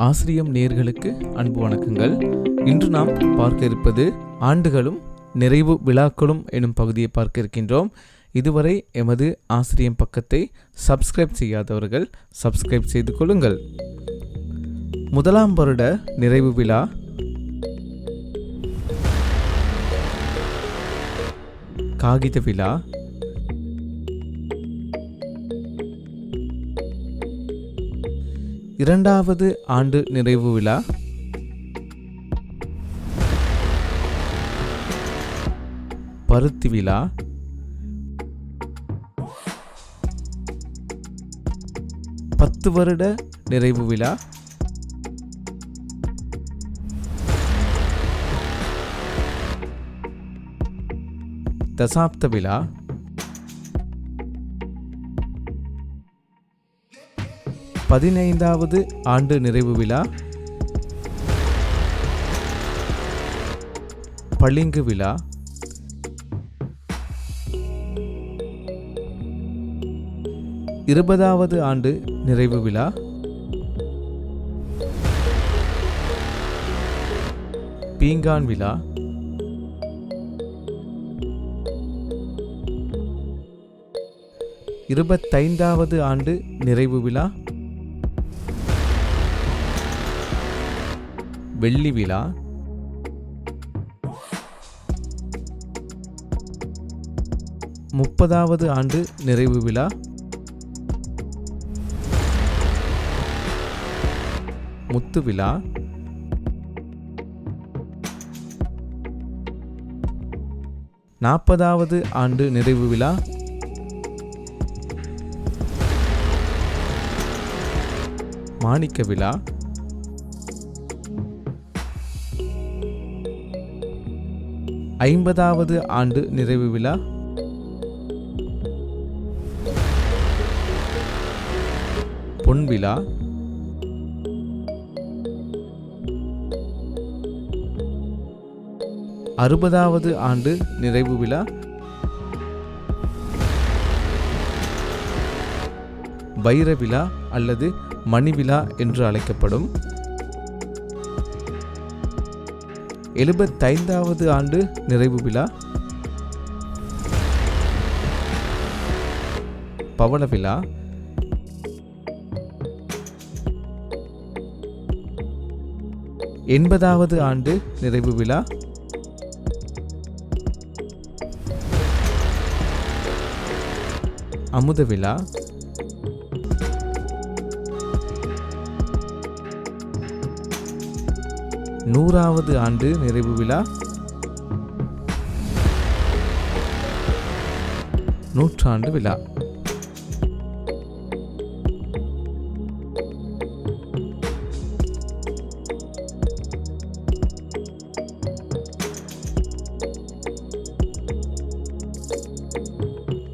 ஆசிரியம் நேர்களுக்கு அன்பு வணக்கங்கள். இன்று நாம் பார்க்க இருப்பது ஆண்டுகளும் நிறைவு விழாக்களும் எனும் பகுதியை பார்க்க இருக்கின்றோம். இதுவரை எமது ஆசிரியம் பக்கத்தை சப்ஸ்கிரைப் செய்யாதவர்கள் சப்ஸ்கிரைப் செய்து கொள்ளுங்கள். முதலாம் வருட நிறைவு விழா. காகித விழா. இரண்டாவது ஆண்டு நிறைவு விழா. பருத்தி விழா. பத்து வருட நிறைவு விழா. தசாப்த விழா. பதினைந்தாவது ஆண்டு நிறைவு விழா பளிங்கு விழா. இருபதாவது ஆண்டு நிறைவு விழா. பீங்கான் விழா. இருபத்தைந்தாவது ஆண்டு நிறைவு விழா. வெள்ளி விழா. முப்பதாவது ஆண்டு நிறைவு விழா. முத்து விழா. நாற்பதாவது ஆண்டு நிறைவு விழா. மாணிக்க விழா. ஐம்பதாவது ஆண்டு நிறைவு விழா. பொன் விழா. அறுபதாவது ஆண்டு நிறைவு விழா. வைர விழா அல்லது மணி விழா என்று அழைக்கப்படும். எழுபத்தைந்தாவது ஆண்டு நிறைவு விழா. பவள விழா. எண்பதாவது ஆண்டு நிறைவு விழா. அமுத விழா. நூறாவது ஆண்டு நிறைவு விழா. நூற்றாண்டு விழா.